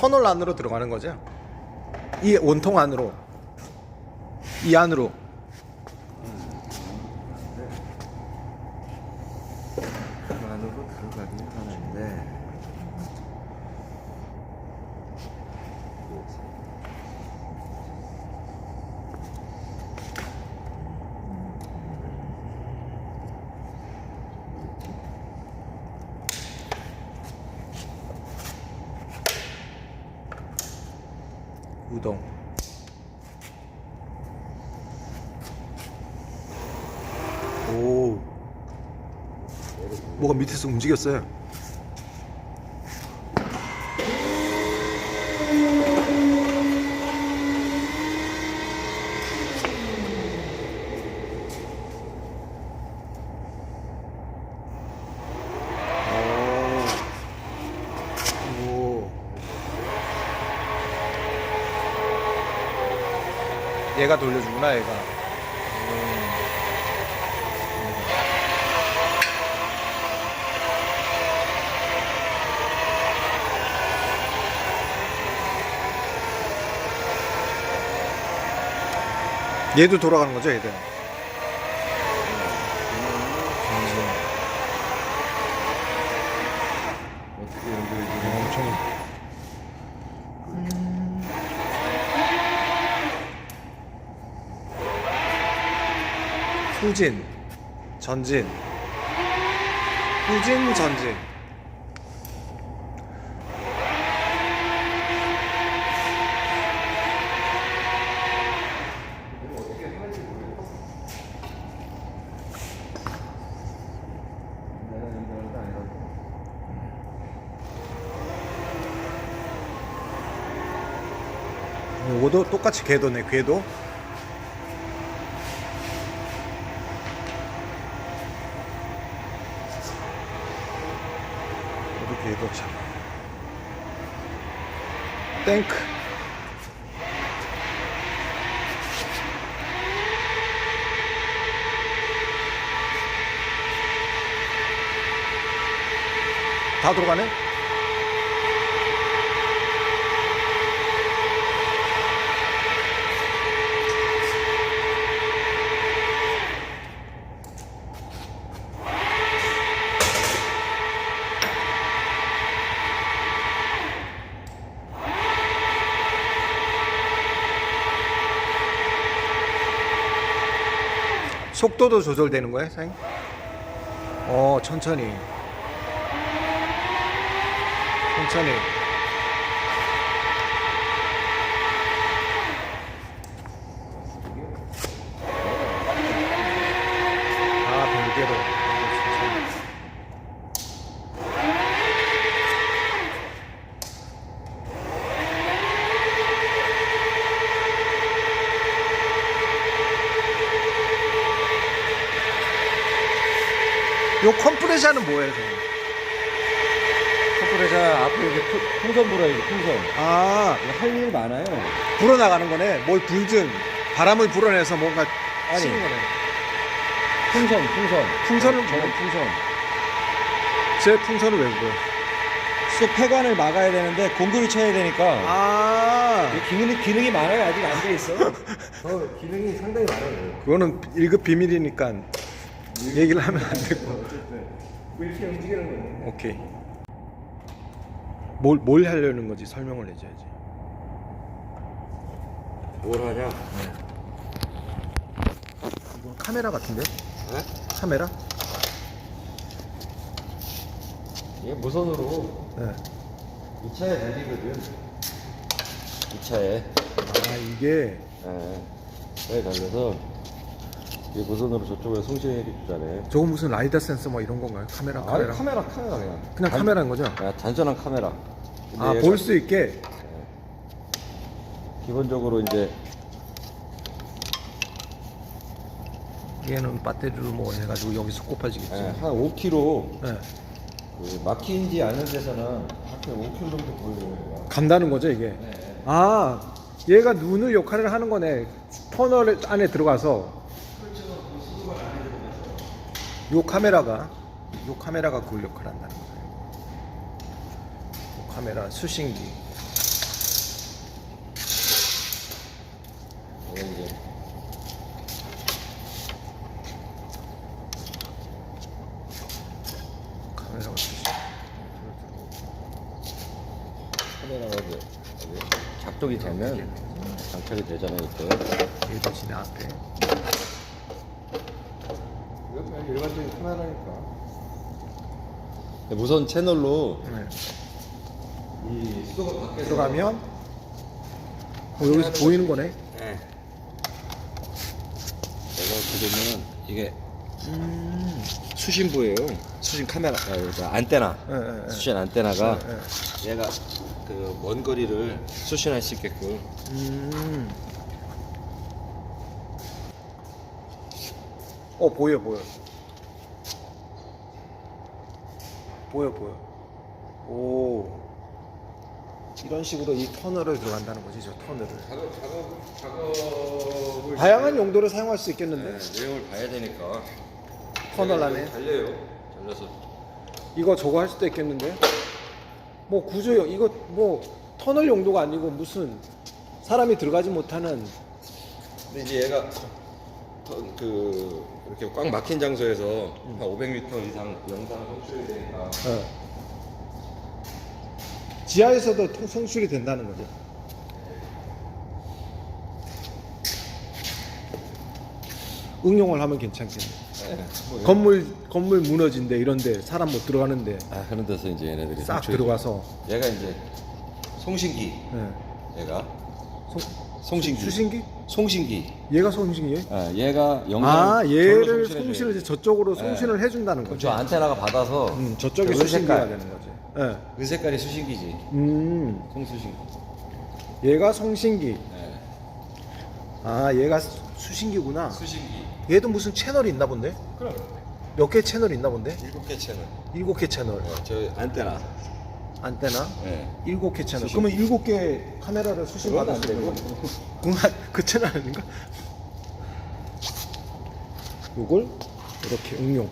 터널 안으로 들어가는 거죠. 이 원통 안으로. 이 안으로. 안으로 들어가긴 하는데 우동. 오. 뭐가 밑에서 움직였어요. 얘가 돌려주구나 얘가. 얘도 돌아가는 거죠 얘들 후진 전진. 후진 전진. 게 아니라 요거도 똑같이 궤도네 궤도 여기 참 탱크 다 들어가네? 속도도 조절되는 거예요, 사장님? 어, 천천히. 천천히. 아, 별개로. 천천히. 요 컴프레셔는 뭐예요, 선생님? 컴프레셔 앞으로 이렇게 푸- 풍선 불어야지 풍선 아, 할 일 많아요 불어나가는 거네. 뭘 불든 바람을 불어내서 뭔가 아니. 치는 거네. 풍선 풍선 풍선은 저는 뭐? 풍선 제 풍선을 왜 불어? 쑥 폐관을 막아야 되는데 공구를 쳐야 되니까 아, 이게 기능이, 기능이 많아요 아직 안 돼 있어 어, 기능이 상당히 많아요 그거는 1급 비밀이니까 얘기를 하면 안 되고. 왜 이렇게 움직이는 거예요? 오케이. 뭘, 뭘 하려는 건지 설명을 해줘야지. 뭘 하냐 이거 카메라 같은데? 네? 카메라? 이게 무선으로 네. 이 차에 달리거든 이 차에 아, 이게 예, 차에 달려서 이 무선으로 저쪽에 송신해 주잖아요 저거 무슨 라이더 센서 뭐 이런 건가요? 카메라, 아니 카메라? 카메라 카메라 그냥 그냥 단- 카메라인 거죠? 아, 단순한 카메라 근데 아, 얘가 볼 수 있게. 기본적으로 이제 얘는 배터리로 뭐 해가지고 여기서. 예, 한 5km 네. 그 막히지 않은 데서는 한 5km 정도 보여요 간다는 거죠 이게. 네. 아, 얘가 눈을 역할을 하는 거네. 터널 안에 들어가서. 요 카메라가 요 카메라가 그 역할을 한다는 거예요. 요 카메라 수신기. 이제 카메라가 수신. 카메라가 작동이 되면 장착이 되잖아요, 이때. 얘도 지나 앞에. 일반적인 카메라니까 무선 채널로 네. 이 수도가 밖에서 들어가면 어, 여기서 보이는 거네. 네. 내가 보면 이게 음. 수신부예요 수신 카메라 아, 그러니까 안테나 예, 예, 예. 수신 안테나가 예, 예. 얘가 그 먼 거리를 수신할 수 있게끔 음. 어 보여 보여. 보여 보여. 오. 이런 식으로 이 터널을 들어간다는 거지 저 터널을. 작업 작업 작업을 다양한 용도로 사용할 수 있겠는데 네, 내용을 봐야 되니까 터널 안에 달려요 달려서 이거 저거 할 수도 있겠는데 뭐 구조 이거 뭐 터널 용도가 아니고 무슨 사람이 들어가지 못하는 근데 이제 얘가 더- 그 이렇게 꽉 막힌 장소에서 한 500m 이상 영상을 송출해야 되니까 어. 지하에서도 통- 송출이 된다는 거죠. 응용을 하면 괜찮겠네. 뭐 건물 건물 무너진데 이런데 사람 못 들어가는데 아 그런 데서 이제 얘네들이 싹 송출이- 들어가서 얘가 이제 송신기 예. 얘가 송, 송신기 수신기? 송신기 얘가 송신기예요? 아 얘가 영상 아 얘를. 송신을 이제 저쪽으로 네. 송신을 해준다는 거죠. 저 안테나가 받아서 음, 저쪽이 그 수신기가 색깔. 되는 거지. 예. 그 색깔이 수신기지 음, 송수신기 얘가 송신기. 네. 아, 얘가 수- 수신기구나. 수신기 얘도 무슨 채널이 있나 본데? 그럼 몇 개 채널이 있나 본데? 일곱 개 채널 일곱 개 채널. 어, 저 안테나 안테나 네. 일곱 개 채널. 그러면 일곱 개 카메라를 수신 그건 받을 안수 있는 되고. 거? 그건 그 채널 아닌가? 요걸 이렇게 응용.